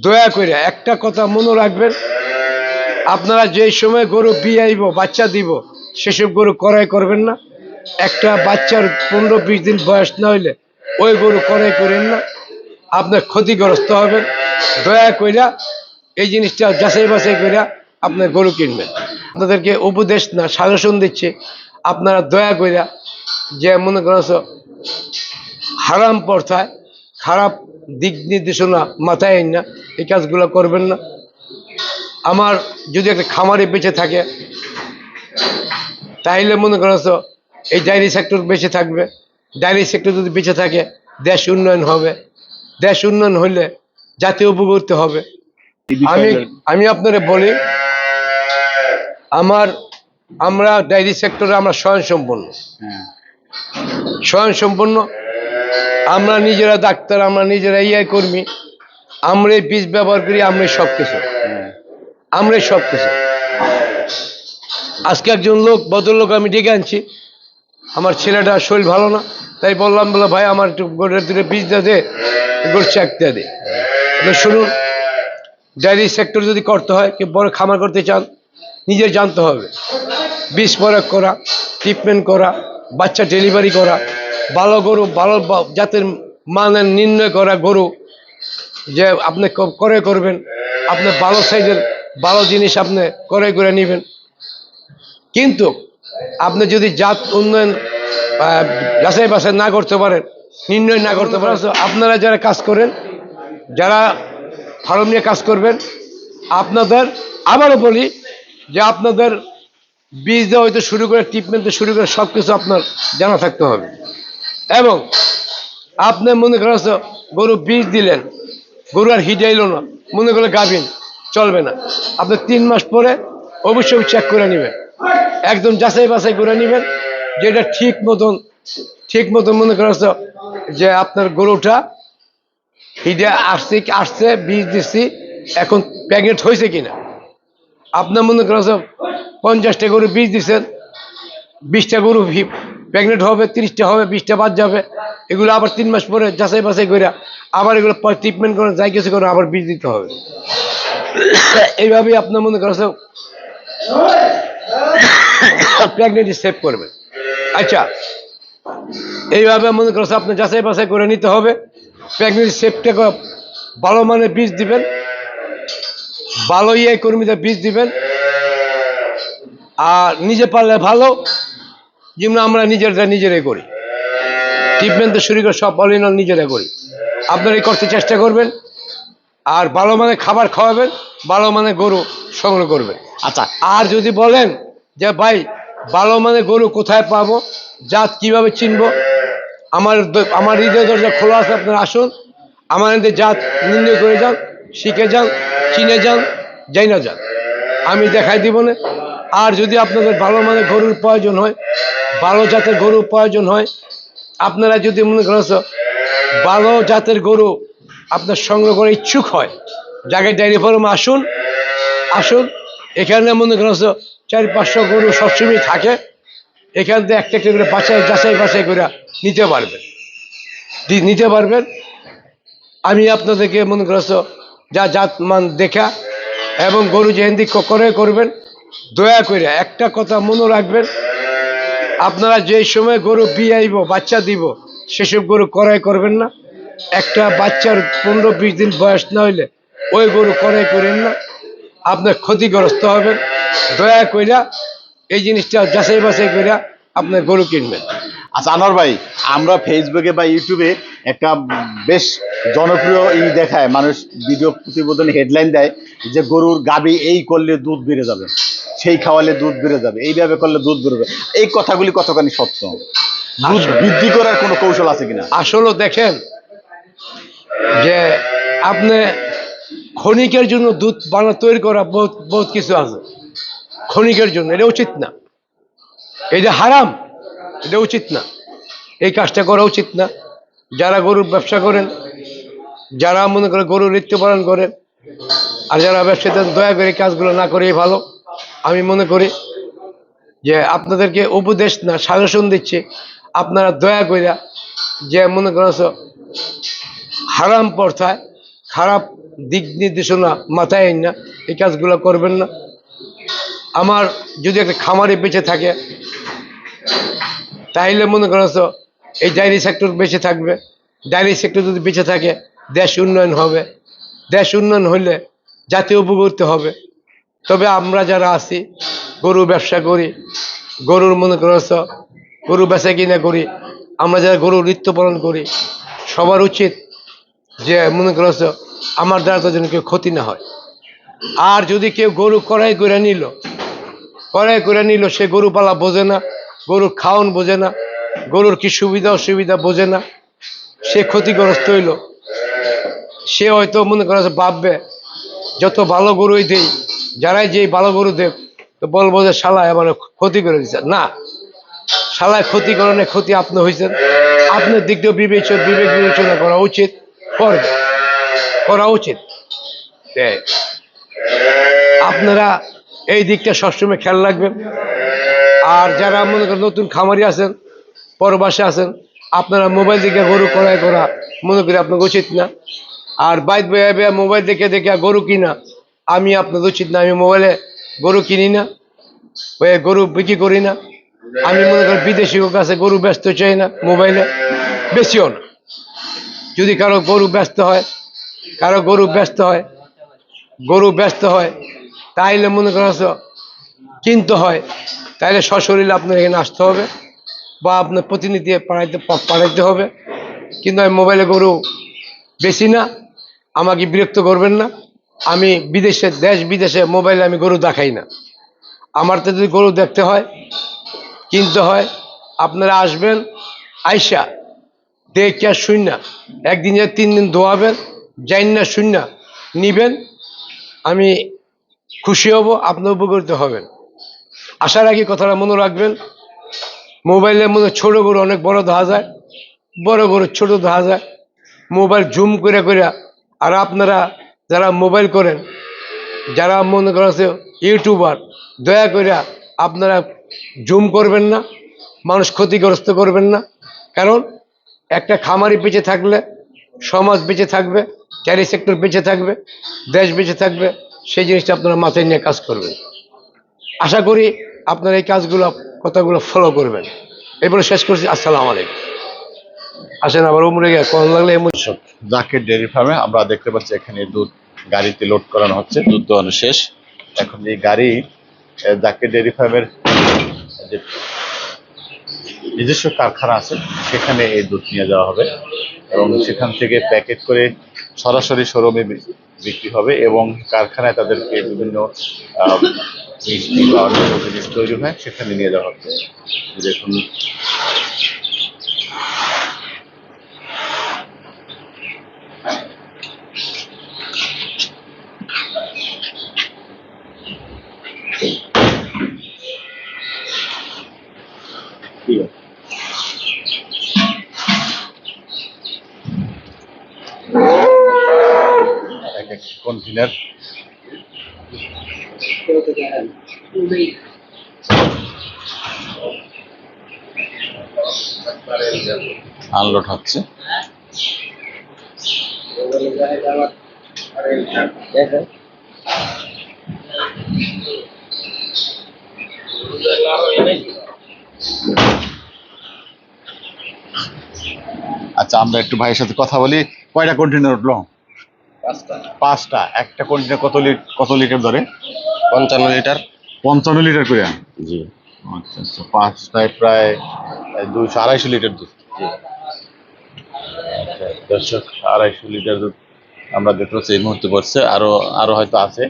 দয়া করে একটা কথা মনে রাখবেন। আপনারা যে সময় গরু বিয়াইব, বাচ্চা দিব, সেসব গরু ক্রয় করবেন না। একটা বাচ্চার পনেরো বিশ দিন বয়স না হইলে ওই গরু ক্রয় করেন না। আপনার ক্ষতিগ্রস্ত হবেন। দয়া কইরা এই জিনিসটা যাচাই বাছাই কইরা আপনার গরু কিনবেন। আপনাদেরকে উপদেশ না, সাজেশন দিচ্ছে। আপনারা দয়া কইরা যে মনে করছ হারাম পর্থায় খারাপ দিক নির্দেশনা মাথায় আইন না এই কাজগুলো করবেন না। আমার যদি একটা খামারে বেঁচে থাকে তাইলে মনে করছ এই ডায়েরি সেক্টর বেঁচে থাকবে। ডায়েরি সেক্টর যদি বেঁচে থাকে দেশ উন্নয়ন হবে। দেশ উন্নয়ন হলে জাতীয় উপকৃত হবে। আমি আমি আপনারে বলি আমার আমরা ডায়েরি সেক্টরে আমরা স্বয়ংসম্পন্ন। হ্যাঁ, স্বয়ংসম্পন্ন আমরা নিজেরা ডাক্তার, আমরা নিজেরা ইয়ে কর্মী আমরাই বীজ ব্যবহার করি, আমরা সব কিছু আমরাই সব কিছু আজকে একজন লোক, ভদ্রলোক আমি ডেকে আনছি। আমার ছেলেটা শরীর ভালো না, তাই বললাম বলে ভাই, আমার একটু গোড়ের দূরে বীজ দে গোড় চাকতে দে শুনুন, ডায়েরি সেক্টর যদি করতে হয় কি বড় খামার করতে চান, নিজের জানতে হবে। বীজ প্রয়োগ করা ট্রিটমেন্ট করা, বাচ্চা ডেলিভারি করা ভালো গরু, ভালো জাতের মানের নির্ণয় করা গরু যে আপনি করে করবেন, আপনি ভালো সাইজের ভালো জিনিস আপনি করে করে নেবেন। কিন্তু আপনি যদি জাত উন্নয়ন যাচাই বাছাই না করতে পারেন, নির্ণয় না করতে পারেন আপনারা যারা কাজ করেন, যারা ফার্ম নিয়ে কাজ করবেন, আপনাদের আবারও বলি যে আপনাদের বীজ দেওয়া হয়তো শুরু করে ট্রিটমেন্ট শুরু করে সব কিছু আপনার জানা থাকতে হবে। এবং আপনি মনে করেন যে গরু বীজ দিলেন, গরু আর হিট আইলো না, মনে করলে গাভিন, চলবে না। আপনি তিন মাস পরে অবশ্যই চেক করে নেবেন। একদম যাচাই বাছাই করে নেবেন যেটা ঠিক মতন ঠিক মতন মনে করেছ যে আপনার গরুটা হিটে আসছে আসছে, বীজ দিচ্ছি এখন প্যাকেট হয়েছে কিনা। আপনার মনে করেছ পঞ্চাশটা গরু বীজ দিচ্ছেন বিশটা গরু প্রেগনেন্ট হবে, তিরিশটা হবে, বিশটা বাদ যাবে। এগুলো আবার তিন মাস পরে যাচাই বাছাই করে আবার এগুলো ট্রিটমেন্ট করে, যাই কিছু করে আবার বীজ দিতে হবে। এইভাবেই আপনার মনে করছে প্রেগনেন্টি সেভ করবে। আচ্ছা এইভাবে মনে করছে আপনি যাচাই বাছাই করে নিতে হবে। প্রেগনেন্সি সেভটা ভালো মানে বীজ দিবেন, ভালো ইয়ে কর্মীদের বীজ দিবেন, আর নিজে পারলে ভালো যেমন আমরা নিজেরটা নিজেরাই করি। ট্রিটমেন্ট তো শুরু করে সব অল ইন নিজেরা করি। আপনারাই করতে চেষ্টা করবেন আর ভালো মানে খাবার খাওয়াবেন ভালো মানে গরু সংগ্রহ করবেন। আচ্ছা। আর যদি বলেন যে ভাই ভালো মানে গরু কোথায় পাবো জাত কীভাবে চিনবো? আমার আমার হৃদয় দরজা খোলা আছে আপনারা আসুন। আমার এদের জাত নির্ণয় করে যান শিখে যান চিনে যান যাই না যান। আমি দেখাই দিব না। আর যদি আপনাদের ভালো মানে গরুর প্রয়োজন হয়, ভালো জাতের গরুর প্রয়োজন হয়, আপনারা যদি মনে করেছ ভালো জাতের গরু আপনার সংগ্রহ করে ইচ্ছুক হয়, জায়গায় ডায়েরি ফার্মে আসুন আসুন, এখানে মনে করছ চার পাঁচশো গরু সবসময় থাকে, এখান থেকে একটা একটা করে বাছাই, যাচাই বাছাই করে নিতে পারবেন। নিতে পারবেন। আমি আপনাদেরকে মনে করছ যা জাত মান দেখা এবং গরু যে হিন্দি করে, করবেন। দয়া করে একটা কথা মনে রাখবেন। আপনারা যেই সময় গরু বিয়াইব, বাচ্চা দিব, সেসব গরু ক্রয় করবেন না। একটা বাচ্চার পনেরো বিশ দিন বয়স না হইলে ওই গরু ক্রয় করেন না। আপনার ক্ষতিগ্রস্ত হবেন। দয়া কইরা এই জিনিসটা যাচাই বাছাই কইরা আপনার গরু কিনবেন। আচ্ছা আনোয়ার ভাই, আমরা ফেসবুকে বা ইউটিউবে একটা বেশ জনপ্রিয় ই দেখায়, মানুষ ভিডিও প্রতিবেদন হেডলাইন দেয় যে গরুর গাবি এই করলে দুধ বেড়ে যাবে। সেই খাওয়ালে দুধ বেড়ে যাবে এইভাবে করলে দুধ বেরোবে এই কথাগুলি কতখানি সত্য? দুধ বৃদ্ধি করার কোনো কৌশল আছে কিনা? আসলে দেখেন যে আপনি ক্ষণিকের জন্য দুধ বানা তৈরি করা বহুত বহুত কিছু আছে। ক্ষণিকের জন্য এটা উচিত না। এটা হারাম এটা উচিত না। এই কাজটা করা উচিত না। যারা গরুর ব্যবসা করেন যারা মনে করে গরুর নৃত্য পালন করেন আর যারা ব্যবসা দয়া করে কাজগুলো না করেই ভালো। আমি মনে করি যে আপনাদেরকে উপদেশ না, সাজেশন দিচ্ছে। আপনারা দয়া কইরা যে মনে করছ, হারাম পর্থায় খারাপ দিক নির্দেশনা মাথায় আইন না, এই কাজগুলো করবেন না। আমার যদি একটা খামারে বেঁচে থাকে, তাইলে মনে করছ, এই ডায়েরি সেক্টর বেঁচে থাকবে। ডায়েরি সেক্টর যদি বেঁচে থাকে, দেশ উন্নয়ন হবে। দেশ উন্নয়ন হলে জাতীয় উপকৃত হবে। তবে আমরা যারা আছি, গরু ব্যবসা করি, গরুর মনে করছ গরু বেচা কিনা করি, আমরা যারা গরু নৃত্য পালন করি, সবার উচিত যে মনে করছ আমার দ্বারা তো যেন কেউ ক্ষতি না হয়। আর যদি কেউ গরু কড়াই করে নিল কড়াই করে নিল, সে গরু পালা বোঝে না, গরুর খাওয়ান বোঝে না, গরুর কি সুবিধা অসুবিধা বোঝে না, সে ক্ষতিগ্রস্ত হইল, সে হয়তো মনে করে ভাববে, যত ভালো গরুই দেই যারাই যে ভালো গরু দেব তো বলব যে শালায় আমার ক্ষতি করে দিচ্ছে না, শালায় ক্ষতি করণে ক্ষতি আপনি হয়েছেন আপনার দিক দিয়ে বিবেচনা, বিবেক বিবেচনা করা উচিত। করবে করা উচিত। আপনারা এই দিকটা সবসময় খেয়াল রাখবেন। আর যারা মনে করেন নতুন খামারি আছেন, পরবাসে আছেন, আপনারা মোবাইল দেখে গরু ক্রয় করা মনে করি আপনাকে উচিত না। আর বাইক বেয়া বেয়া মোবাইল দেখে দেখে গরু কিনা আমি আপনার উচিত না, আমি মোবাইলে গরু কিনি না ওই গরু বিক্রি করি না। আমি মনে করি বিদেশি কাছে গরু ব্যস্ত চাই না মোবাইলে বেশিও না। যদি কারও গরু ব্যস্ত হয়, কারও গরু ব্যস্ত হয়, গরু ব্যস্ত হয়, তাইলে মনে করছ কিনতে হয়, তাইলে সশরীরে আপনার এখানে আসতে হবে, বা আপনার প্রতিনিধি পাঠাইতে পা- পাঠাইতে হবে। কিন্তু আমি মোবাইলে গরু বেশি না, আমাকে বিরক্ত করবেন না। আমি বিদেশে, দেশ বিদেশে মোবাইলে আমি গরু দেখাই না। আমার তো যদি গরু দেখতে হয়, কিনতে হয়, আপনারা আসবেন, আইসা দেখে শূন্য, একদিন যে তিন দিন ধোয়াবেন যাইন না শূন্য নিবেন, আমি খুশি হব, আপনি উপকৃত হবেন। আশার আগে কথাটা মনে রাখবেন। মোবাইলের মধ্যে ছোট গরু অনেক বড় দেখা যায়, বড় গরু ছোট দেখা যায়। মোবাইল জুম করে করে, আর আপনারা যারা মোবাইল করেন, যারা মনে করেছে ইউটিউবার, দয়া করে আপনারা জুম করবেন না, মানুষ ক্ষতিগ্রস্ত করবেন না। কারণ একটা খামারি বেঁচে থাকলে, সমাজ বেঁচে থাকবে ক্যারি সেক্টর বেঁচে থাকবে, দেশ বেঁচে থাকবে, সেই জিনিসটা আপনারা মাথায় নিয়ে কাজ করবেন। আশা করি আপনারা এই কাজগুলো, কথাগুলো ফলো করবেন। এরপরে শেষ করছি, আসসালামু আলাইকুম। আসেন, আবার উমরে গিয়ে কোন লাগলে এমন জাকের ডেয়ারি ফার্মে আমরা দেখতে পাচ্ছি এখানে দুধ গাড়িতে লোড করানো হচ্ছে, দুধ দোয়ানো শেষ। এখন এই গাড়ি জাকের ডেয়ারি ফার্মের যে নিজস্ব কারখানা আছে, সেখানে এই দুধ নিয়ে যাওয়া হবে এবং সেখান থেকে প্যাকেট করে সরাসরি শোরুমে বিক্রি হবে এবং কারখানায় তাদেরকে বিভিন্ন মিষ্টি বা অন্যান্য জিনিস তৈরি হয়, সেখানে নিয়ে যাওয়া হচ্ছে। দেখুন কন্টেনার আনলোড হচ্ছে। আচ্ছা আমরা একটু ভাইয়ের সাথে কথা বলি। কয়টা কন্টেনার উঠল? পাঁচটা। একটা কন্টেনার কত লিটার কত লিটার ধরে? পঞ্চান্ন লিটার। পঞ্চান্ন লিটার করে জি। আচ্ছা আচ্ছা পাঁচটায় প্রায় দুশো আড়াইশো লিটার দুধ। জি। দর্শক আড়াইশো লিটার দুধ আমরা দেখতে পাচ্ছি এই মুহূর্তে পড়ছে। আরও আরও হয়তো আছে।